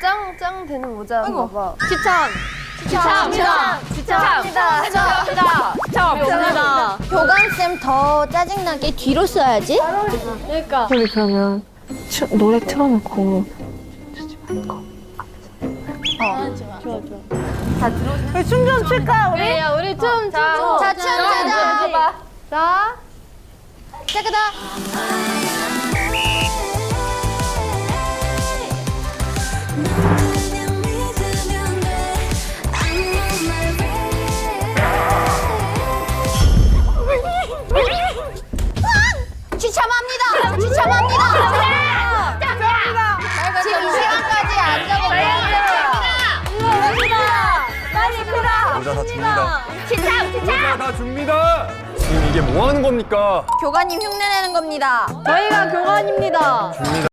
짱, 짱 되는 모자 봐봐. 추천. 추천합니다. 추천합니다. 추천합니다. 추천합니다. 교감쌤 더 짜증나게 뒤로 써야지. 그러니까. 우리 그러면 추- 노래 틀어놓고 춤좀 출까 우리? 네, 우리 춤 자, 자, 춤 추자. 자. 짜그다. 지참합니다. 지참합니다. 지금 이 시간까지 안 적었어요. 빨리 크라. 모자 다 줍니다. 추천 추천. 모자 다 줍니다. 지금 이게 뭐 하는 겁니까? 교관님 흉내내는 겁니다. 저희가 교관입니다. 줍니다.